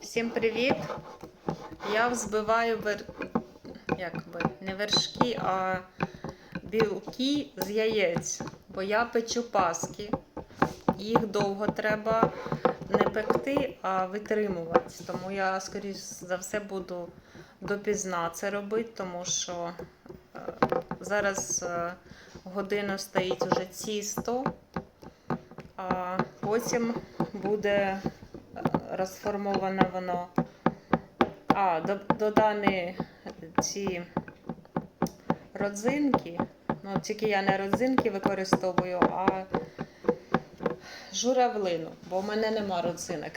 Всім привіт! Я взбиваю вер... як не вершки, а білки з яєць, бо я печу паски. Їх довго треба не пекти, а витримувати. Тому я, скоріш за все, буду допізна це робити, тому що е, зараз е, годину стоїть уже тісто, а потім буде розформоване воно. А, до- додані ці родзинки. Ну, тільки я не родзинки використовую, а журавлину, бо в мене нема родзинок.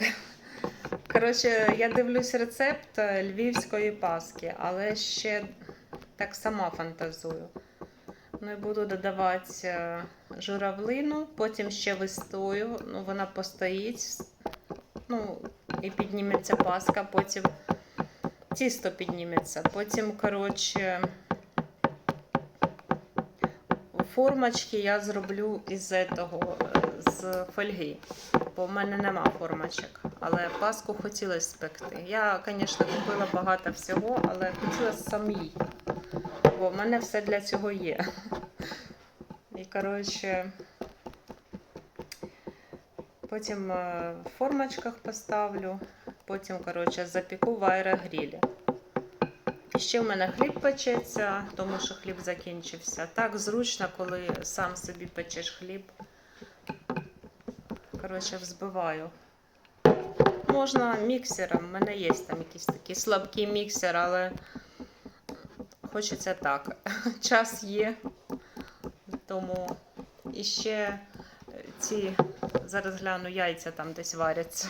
Коротше, я дивлюсь рецепт е, львівської паски, але ще так сама фантазую. Ну і буду додавати е, журавлину, потім ще вистою, ну вона постоїть, ну і підніметься паска, потім тісто підніметься, потім, коротше, формочки я зроблю із этого, е, з фольги, бо в мене нема формочок. Але паску хотілося спекти. Я, звісно, купила багато всього, але хотіла самій. Бо в мене все для цього є. І, коротше, потім е, в формочках поставлю, потім, коротше, запіку в аерогрілі. І Ще в мене хліб печеться, тому що хліб закінчився. Так зручно, коли сам собі печеш хліб. Коротше, взбиваю. Можна міксером, в мене є там якийсь такий слабкий міксер, але хочеться так. Час є. Тому і ще ці, зараз гляну, яйця там десь варяться.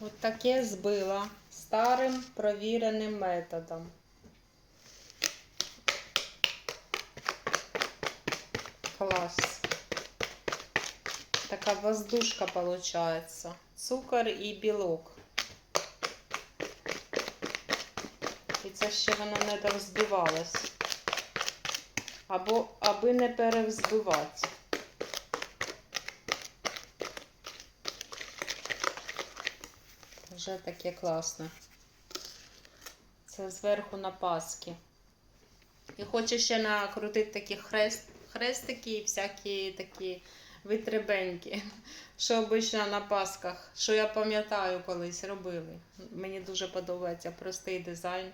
От таке збила старим провіреним методом. Клас. Така воздушка получается. Цукор і білок. І це ще воно не довзбивалось. Або аби не перевзбивати. Вже таке класне. Це зверху на паски. І хочу ще накрутити такі хрест, хрестики і всякі такі витребеньки, що обично на пасках, що я пам'ятаю колись робили. Мені дуже подобається простий дизайн.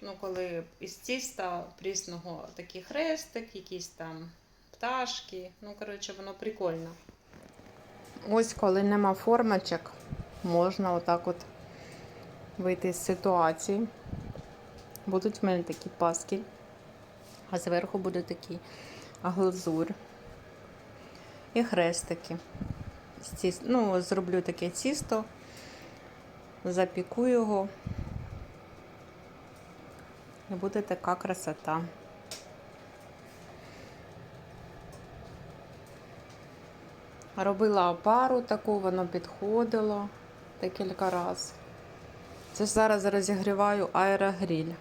Ну, коли із тіста прісного такий хрестик, якісь там пташки. Ну, коротше, воно прикольно. Ось коли нема формочок, можна отак от вийти з ситуації. Будуть в мене такі паски, а зверху буде такий глазур і хрестики. Ну, зроблю таке тісто, запіку його. І буде така красота. Робила опару таку, воно підходило декілька разів. Це ж зараз розігріваю аерогріль.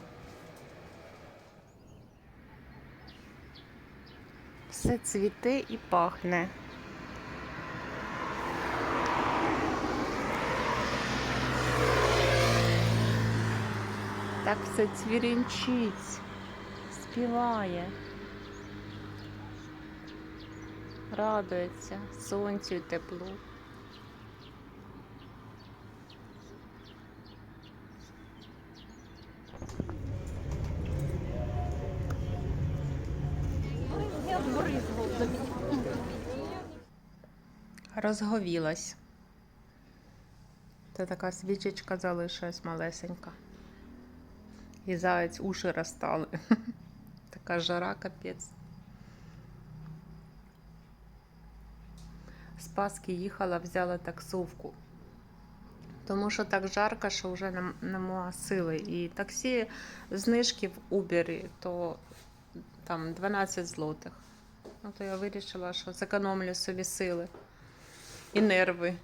Все цвіте і пахне. Так все цвірінчить, співає, радується сонцю і теплу. Розговілась. Це така свічечка залишилась малесенька. І заяць уші розстали. Така жара капець. З Паски їхала, взяла таксовку. Тому що так жарко, що вже нема сили. І таксі знижки в Uber, то там 12 злотих. Ну, то я вирішила, що зекономлю собі сили і нерви.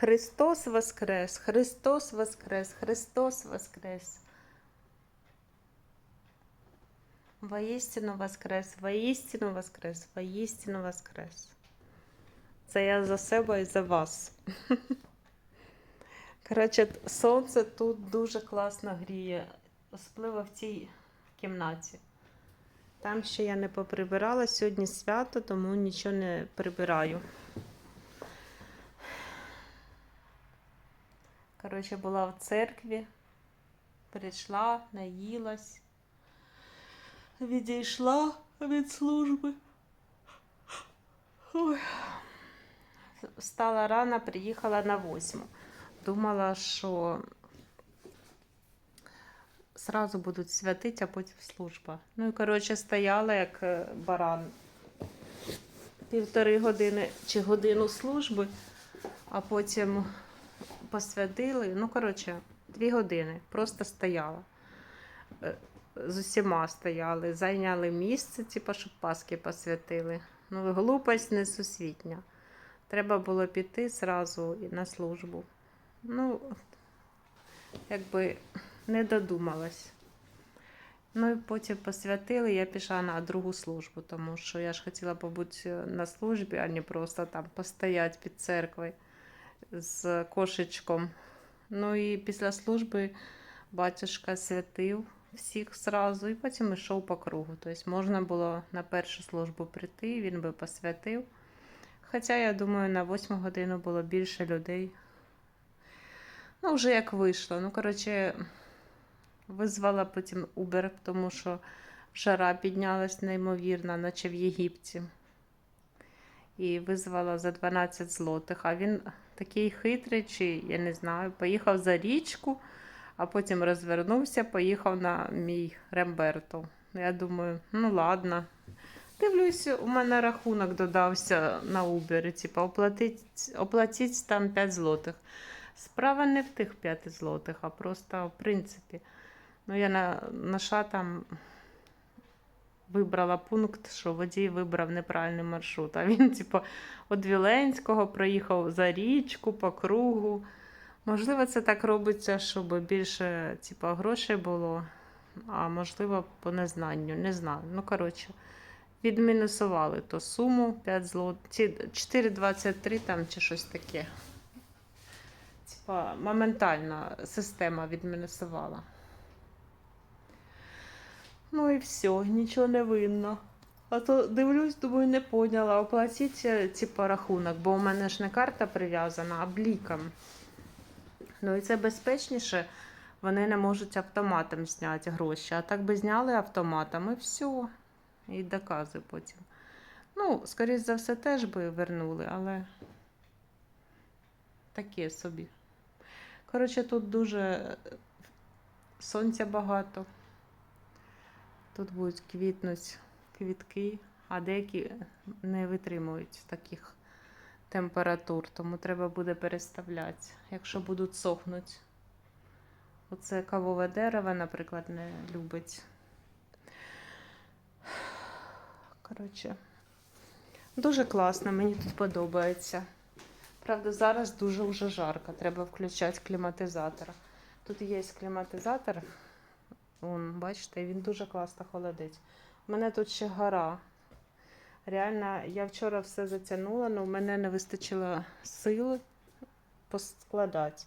Христос Воскрес! Христос Воскрес! Христос Воскрес! Воістину Воскрес! Воістину Воскрес! Воістину Воскрес! Це я за себе і за вас. Коротше, сонце тут дуже класно гріє, особливо в цій кімнаті. Там ще я не поприбирала, сьогодні свято, тому нічого не прибираю. Коротше, була в церкві, прийшла, наїлась, відійшла від служби. Ой. Встала рано, приїхала на восьму. Думала, що зразу будуть святити, а потім служба. Ну і коротше стояла як е, баран. Півтори години чи годину служби, а потім посвятили. Ну, коротше, дві години. Просто стояла. Е, З усіма стояли, зайняли місце, типу, щоб Паски посвятили. Ну, глупость несусвітня. Треба було піти зразу на службу. Ну, якби не додумалась. Ну і потім посвятили, я пішла на другу службу, тому що я ж хотіла побути на службі, а не просто там постояти під церквою з кошечком. Ну і після служби батюшка святив всіх зразу і потім йшов по кругу. Тобто можна було на першу службу прийти, він би посвятив. Хоча, я думаю, на восьму годину було більше людей. Ну, вже як вийшло. Ну, коротше, визвала потім Uber, тому що жара піднялась неймовірно, наче в Єгипті. І визвала за 12 злотих. А він такий хитрий, чи я не знаю, поїхав за річку, а потім розвернувся, поїхав на мій Ремберто. Я думаю, ну ладно. Дивлюсь, у мене рахунок додався на Uber, типу, оплатить, оплатіть там 5 злотих. Справа не в тих 5 злотих, а просто в принципі. Ну, я на, наша там вибрала пункт, що водій вибрав неправильний маршрут. А він, типу, від Віленського проїхав за річку по кругу. Можливо, це так робиться, щоб більше типу, грошей було, а можливо, по незнанню. Не знаю. Ну, коротше, відмінусували ту суму 5 злот, 4,23 там чи щось таке. Типа, моментально система відмінусувала. Ну і все, нічого не винно. А то дивлюсь, думаю, не поняла. Оплатіть, е, типа, рахунок, бо у мене ж не карта прив'язана, а бліком. Ну і це безпечніше. Вони не можуть автоматом зняти гроші. А так би зняли автоматом і все. І доказуй потім. Ну, скоріш за все, теж би вернули, але таке собі. Коротше, тут дуже е, сонця багато. Тут будуть квітнути квітки, а деякі не витримують таких температур, тому треба буде переставляти, якщо будуть сохнути. Оце кавове дерево, наприклад, не любить. Коротше, дуже класно, мені тут подобається. Правда, зараз дуже вже жарко, треба включати кліматизатор. Тут є кліматизатор, Вон, бачите, він дуже класно холодить. У мене тут ще гора. Реально, я вчора все затягнула, але в мене не вистачило сили поскладати.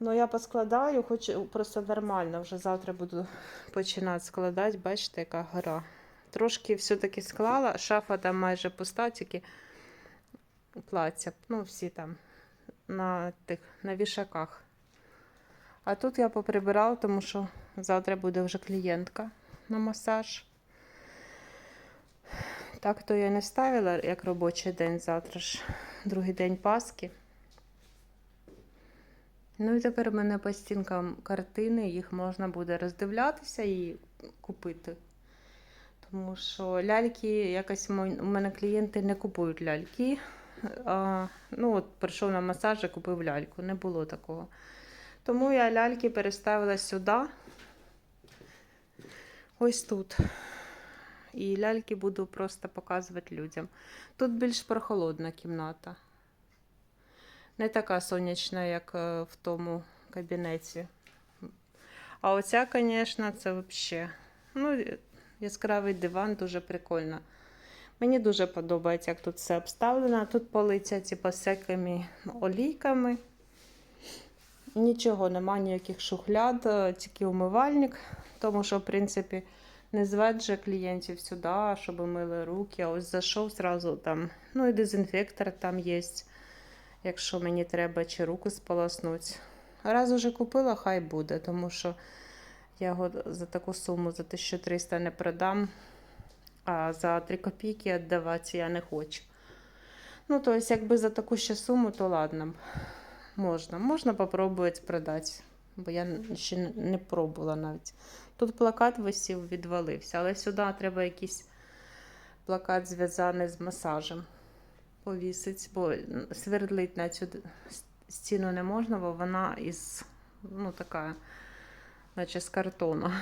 Ну, я поскладаю, хочу просто нормально. Вже завтра буду починати складати. Бачите, яка гора. Трошки все-таки склала. Шафа там майже пуста, тільки плаття. Ну, всі там на тих на вішаках. А тут я поприбирала, тому що завтра буде вже клієнтка на масаж. Так то я не ставила як робочий день завтра ж, другий день Пасхи. Ну і тепер у мене по стінкам картини, їх можна буде роздивлятися і купити. Тому що ляльки, якось у мене клієнти не купують ляльки. А, ну, от прийшов на масаж і купив ляльку. Не було такого. Тому я ляльки переставила сюди. Ось тут. І ляльки буду просто показувати людям. Тут більш прохолодна кімната. Не така сонячна, як е, в тому кабінеті. А оця, звісно, це взагалі. Ну, яскравий диван дуже прикольно. Мені дуже подобається, як тут все обставлено. Тут полиця типу, всякими олійками. Нічого нема, ніяких шухляд, е, тільки умивальник, тому що, в принципі, не звать клієнтів сюди, щоб мили руки. А ось зайшов зразу там, ну і дезінфектор там є, якщо мені треба чи руку сполоснути. Раз уже купила, хай буде, тому що я його за таку суму, за 1300 не продам, а за 3 копійки віддавати я не хочу. Ну, тобто, якби за таку ще суму, то ладно. Можна. Можна попробувати продати, бо я ще не- пробувала навіть. Тут плакат висів, відвалився, але сюди треба якийсь плакат зв'язаний з масажем. Повісить, бо свердлить на цю стіну не можна, бо вона із, ну, така, наче з картону.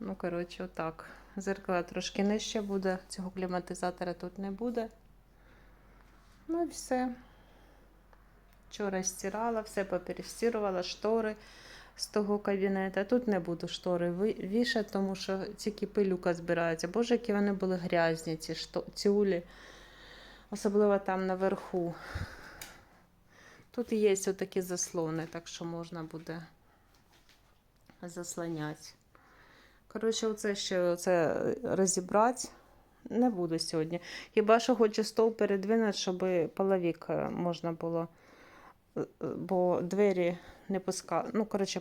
Ну, коротше, отак. Зеркало трошки нижче буде, цього кліматизатора тут не буде. Ну і все. Вчора стирала, все поперестирувала, штори з того кабінету. Тут не буду штори вішати, тому що тільки пилюка збирається. Боже, які вони були грязні, ці тюлі. Особливо там наверху. Тут є отакі заслони, так що можна буде заслоняти. Коротше, оце ще оце розібрати. Не буду сьогодні. Хіба що хочу стол передвинути, щоб половик е, можна було. Е, е, Бо двері не пускають. Ну, коротше,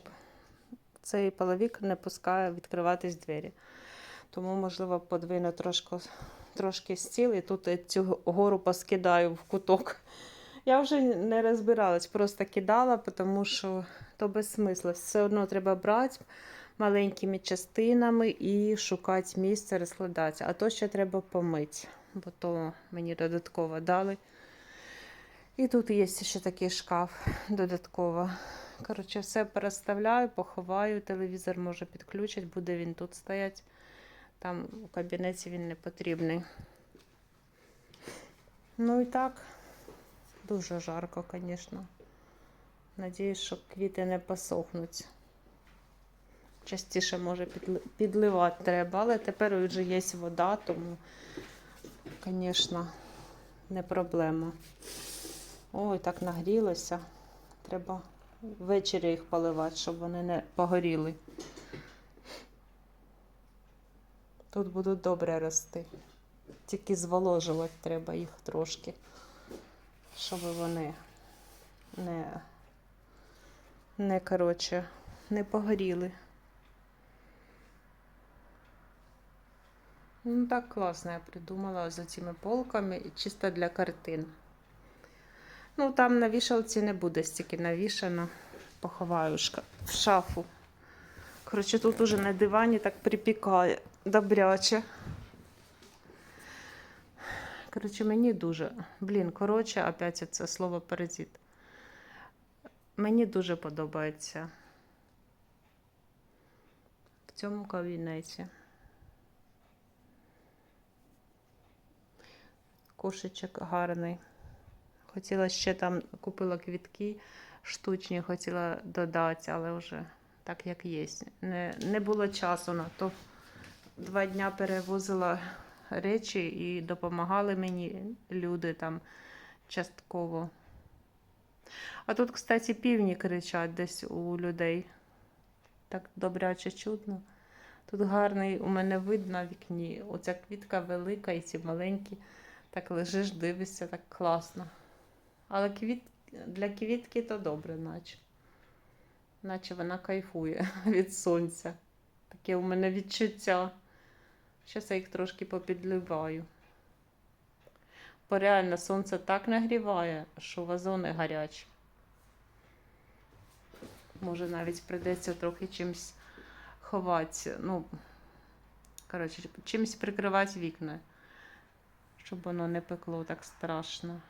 цей половик не пускає відкриватись двері. Тому, можливо, подвину трошки, трошки стіл і тут я цю гору поскидаю в куток. Я вже не розбиралась, просто кидала, тому що то без смисла. Все одно треба брати маленькими частинами і шукати місце, розкладатися. А то ще треба помити, бо то мені додатково дали. І тут є ще такий шкаф додатково. Коротше, все переставляю, поховаю, телевізор може підключити, буде він тут стояти. Там у кабінеті він не потрібний. Ну і так, дуже жарко, звісно. Надіюсь, що квіти не посохнуть. Частіше може підливати треба, але тепер вже є вода, тому, звісно, не проблема. Ой, так нагрілося. Треба ввечері їх поливати, щоб вони не погоріли. Тут будуть добре рости. Тільки зволожувати треба їх трошки, щоб вони не, не коротше, не погоріли. Ну, так класно я придумала за цими полками, чисто для картин. Ну, там на вішалці не буде стільки навішано. Поховаю в шафу. Коротше, тут уже на дивані так припікає добряче. Коротше, мені дуже. Блін, коротше, опять це слово паразит. Мені дуже подобається в цьому кабінеті. Кошечок гарний. Хотіла ще там купила квітки штучні, хотіла додати, але вже так як є. Не, не було часу на то. Два дня перевозила речі і допомагали мені люди там частково. А тут, кстати, півні кричать десь у людей. Так добряче чудно. Тут гарний у мене вид на вікні. Оця квітка велика і ці маленькі. Так лежиш, дивишся, так класно. Але квіт... для квітки то добре, наче. Наче вона кайфує від сонця. Таке у мене відчуття. Зараз я їх трошки попідливаю. Бо реально сонце так нагріває, що вазони гарячі. Може, навіть прийдеться трохи чимось ховати. Ну, коротше, чимось прикривати вікна, щоб воно не пекло так страшно.